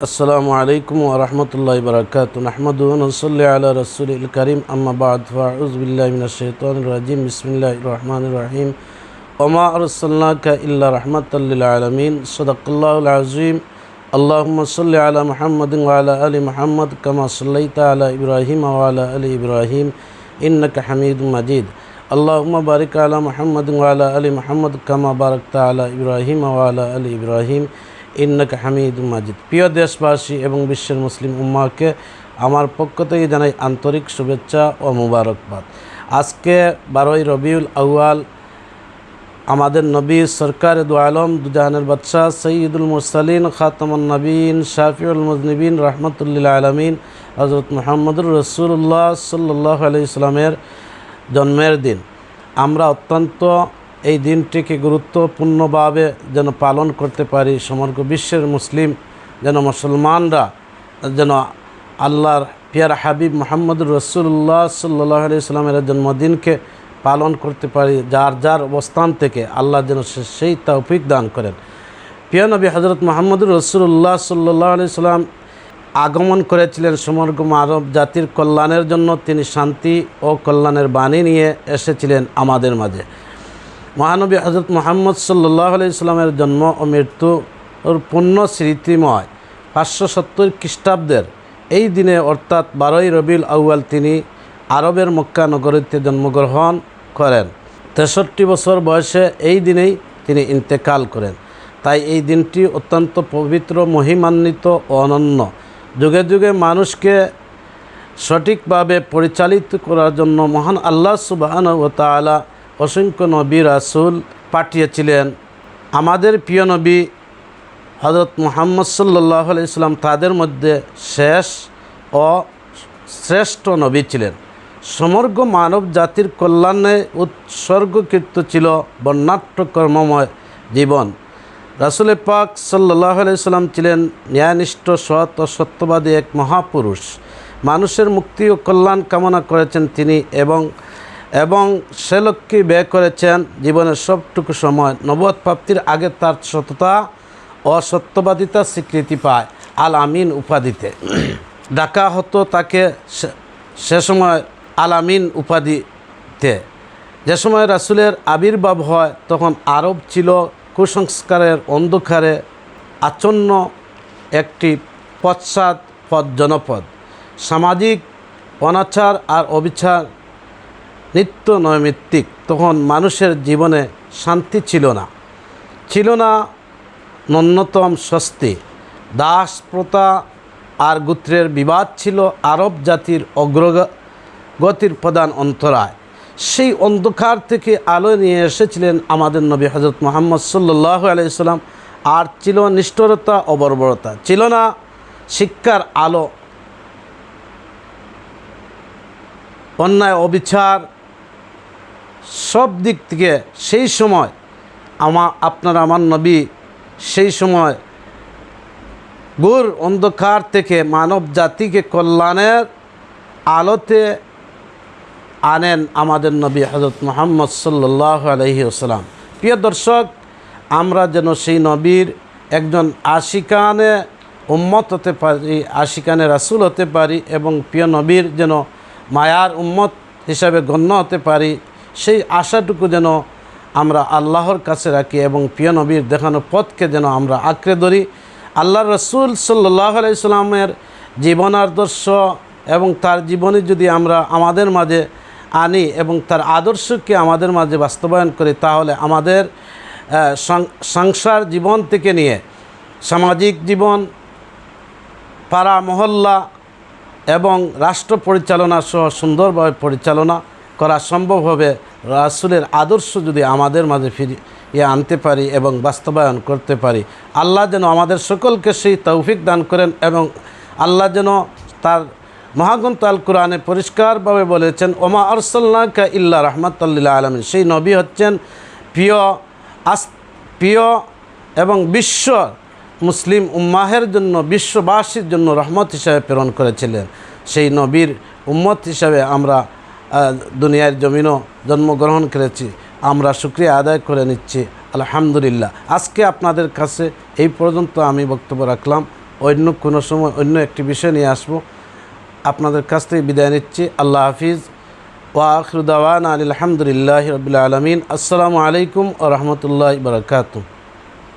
السلام عليكم ورحمة الله وبركاته. نحمد ونصلي على رسول الكريم. أما بعد فأعوذ بالله من الشيطان الرجيم. بسم الله الرحمن الرحيم. وما أرسلناك إلا رحمة للعالمين. صدق الله العظيم. اللهم صل على محمد وعلى آل محمد كما صليت على إبراهيم وعلى آل إبراهيم. إنك حميد مجيد. اللهم بارك على محمد وعلى آل محمد كما باركت على إبراهيم وعلى آل إبراهيم. ইন্নাকা হামিদ মাজিদ। প্রিয় দেশবাসী এবং বিশ্বের মুসলিম উম্মাকে আমার পক্ষ থেকে জানাই আন্তরিক শুভেচ্ছা ও মুবারকবাদ। আজকে বারোই রবিউল আউয়াল, আমাদের নবী সরকার দু আলম দুজাহানের বাদশাহ সঈদুল মুরসালিন খাতমুল নবীন, শাফিউল মুজনিবিন, রহমতুল্লিল আলমিন হজরত মোহাম্মদুর রসুল্লাহ সাল্লাহ আলি ইসলামের জন্মের দিন। আমরা অত্যন্ত এই দিনটিকে গুরুত্বপূর্ণভাবে যেন পালন করতে পারি, সমগ্র বিশ্বের মুসলিম, যেন মুসলমানরা যেন আল্লাহর পিয়ার হাবিব মোহাম্মদুর রসুল্লাহ সাল্লাহ আলি জন্মদিনকে পালন করতে পারি, যার যার অবস্থান থেকে আল্লাহ যেন সেই তৌফিক দান করেন। প্রিয় নবী হজরত মোহাম্মদুর রসুল্লাহ সাল্লাহ আলি সাল্লাম আগমন করেছিলেন সমগ্র মানব জাতির কল্যাণের জন্য। তিনি শান্তি ও কল্যাণের বাণী নিয়ে এসেছিলেন আমাদের মাঝে। মহানবী হজরত মোহাম্মদ সাল্লাহ আলি ইসলামের জন্ম ও মৃত্যু ওর পূর্ণ স্মৃতিময় পাঁচশো সত্তর খ্রিস্টাব্দের এই দিনে অর্থাৎ বারোই রবিল আউয়াল তিনি আরবের মক্কা নগরীতে জন্মগ্রহণ করেন। তেষট্টি বছর বয়সে এই দিনেই তিনি ইন্তেকাল করেন। তাই এই দিনটি অত্যন্ত পবিত্র, মহিমান্বিত ও অনন্য। যুগে যুগে মানুষকে সঠিকভাবে পরিচালিত করার জন্য মহান আল্লাহ সুবাহান ও তালা অসংখ্য নবী রাসুল পাঠিয়েছিলেন। আমাদের প্রিয় নবী হজরত মোহাম্মদ সাল্লাহ ইসলাম তাদের মধ্যে শেষ ও শ্রেষ্ঠ নবী ছিলেন। সমগ্র মানব জাতির কল্যাণে উৎসর্গকৃত ছিল বর্ণাঢ্য কর্মময় জীবন। রাসুল পাক সাল্লাহ আলাইসাল্লাম ছিলেন ন্যায়নিষ্ঠ, সৎ ও সত্যবাদী এক মহাপুরুষ। মানুষের মুক্তি ও কল্যাণ কামনা করেছেন তিনি এবং এবং সে লক্ষ্যে ব্যয় করেছেন জীবনের সবটুকু সময়। নবদ প্রাপ্তির আগে তার সততা, অসত্যবাদিতা স্বীকৃতি পায়। আল আমিন উপাধিতে। ডাকা হতো তাকে সে সময় আল আমিন উপাধিতে। যে সময় রাসুলের আবির্ভাব হয়, তখন আরব ছিল কুসংস্কারের অন্ধকারে আচ্ছন্ন একটি পশ্চাৎ পদ জনপদ। সামাজিক অনাচার আর অবিচার নিত্য নৈমিত্তিক তখন মানুষের জীবনে শান্তি ছিল না। ছিল না ন্যূনতম স্বস্তি। দাস প্রথা আর গোত্রের বিবাদ ছিল আরব জাতির অগ্রগতির প্রধান অন্তরায়। সেই অন্ধকার থেকে আলো নিয়ে এসেছিলেন আমাদের নবী হজরত মোহাম্মদ সাল্লাহ আলাইসাল্লাম আর ছিল নিষ্ঠুরতা অবর্বরতা ছিল না শিক্ষার আলো। অন্যায়, অবিচার সব দিক থেকে সেই সময় আমা আপনার আমার নবী সেই সময় গুর অন্ধকার থেকে মানব জাতিকে কল্যাণের আলোতে আনেন আমাদের নবী হজরত মোহাম্মদ সাল্লাহ আলহি আসসালাম প্রিয় দর্শক, আমরা যেন সেই নবীর একজন আশিকানে উম্মত হতে পারি, আশিকানে রাসুল হতে পারি এবং প্রিয় নবীর যেন মায়ার উম্মত হিসাবে গণ্য হতে পারি সেই আশাটুকু যেন আমরা আল্লাহর কাছে রাখি এবং প্রিয় নবীর দেখানো পথকে যেন আমরা আঁকড়ে ধরি। আল্লাহ রসুল সাল্লাহ আলাইসাল্লামের জীবন আদর্শ এবং তার জীবনে যদি আমরা আমাদের মাঝে আনি এবং তার আদর্শকে আমাদের মাঝে বাস্তবায়ন করি, তাহলে আমাদের সংসার জীবন থেকে নিয়ে সামাজিক জীবন, পাড়া মহল্লা এবং রাষ্ট্র পরিচালনা সহ সুন্দরভাবে পরিচালনা করা সম্ভব হবে। রাসুলের আদর্শ যদি আমাদের মাঝে ফিরিয়ে আনতে পারি এবং বাস্তবায়ন করতে পারি। আল্লাহ যেন আমাদের সকলকে সেই তৌফিক দান করেন এবং আল্লাহ যেন তার মহাগ্রন্থ আল কোরআনে পরিষ্কারভাবে বলেছেন, ওমা আরসাল্লাকা ইল্লা রহমতুল্লাহ আলমিন। সেই নবী হচ্ছেন প্রিয় আস, প্রিয় এবং বিশ্ব মুসলিম উম্মাহের জন্য, বিশ্ববাসীর জন্য রহমত হিসাবে প্রেরণ করেছিলেন। সেই নবীর উম্মত হিসাবে আমরা দুনিয়ার জমিনও জন্মগ্রহণ করেছি। আমরা শুক্রিয়া আদায় করে নিচ্ছি। আলহামদুলিল্লাহ। আজকে আপনাদের কাছে এই পর্যন্ত আমি বক্তব্য রাখলাম। অন্য কোনো সময় অন্য একটি বিষয় নিয়ে আসব। আপনাদের কাছ থেকে বিদায় নিচ্ছি। আল্লাহ হাফিজ। ওয়াখরুদাওয়ান আলহামদুলিল্লাহ রবিল আলমিন। আসসালামু আলাইকুম ও রহমতুল্লাহ বরকাতু